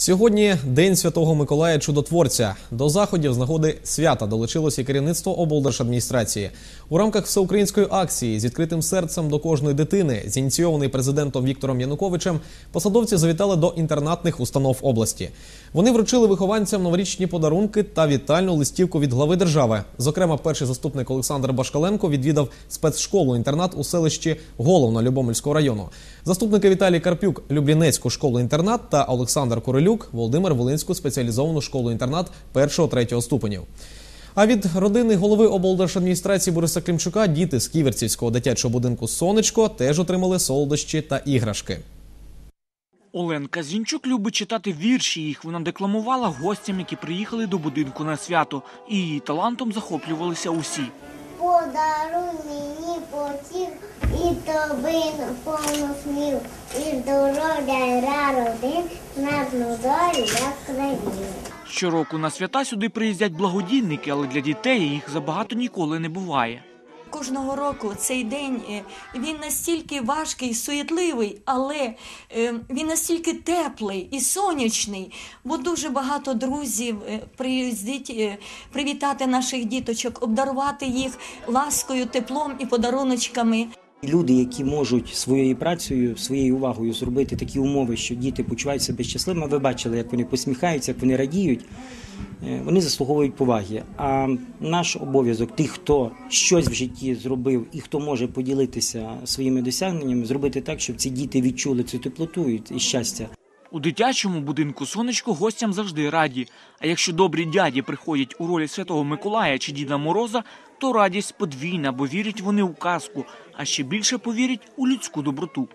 Сьогодні День Святого Миколая Чудотворця. До заходів з нагоди свята долучилося керівництво облдержадміністрації. У рамках всеукраїнської акції з відкритим серцем до кожної дитини, зініційований президентом Віктором Януковичем, посадовці завітали до інтернатних установ області. Вони вручили вихованцям новорічні подарунки та вітальну листівку від глави держави. Зокрема, перший заступник Олександр Башкаленко відвідав спецшколу-інтернат у селищі Головно Любомельського району. Заступники Віталій Карпюк Люблінецьку школу-інтернат та Олександр Королюк Володимир Волинську спеціалізовану школу-інтернат першого-третього ступенів. А від родини голови облдержадміністрації Бориса Клімчука діти з Ківерцівського дитячого будинку Сонечко теж отримали солодощі та іграшки. Оленка Зінчук любить читати вірші. Їх вона декламувала гостям, які приїхали до будинку на свято. І її талантом захоплювалися усі. Подаруй мені потіх і тобі повну смів, і здоров'я долю як країни. Щороку на свята сюди приїздять благодійники, але для дітей їх забагато ніколи не буває. Кожного року цей день е, він настільки важкий, суетливий, але е, він настільки теплий і сонячний, бо дуже багато друзів е, приїздять привітати наших діточок, обдарувати їх ласкою, теплом і подаруночками. Люди, які можуть своєю працею, своєю увагою зробити такі умови, що діти почувають себе щасливими, ви бачили, як вони посміхаються, як вони радіють. е, Вони заслуговують поваги. А наш обов'язок, тих, хто щось в житті зробив і хто може поділитися своїми досягненнями, зробити так, щоб ці діти відчули цю теплоту і і щастя. У дитячому будинку сонечко гостям завжди раді. А якщо добрі дяді приходять у ролі святого Миколая чи Діда Мороза, то радість подвійна, бо вірять вони у казку, а ще більше повірять у людську доброту.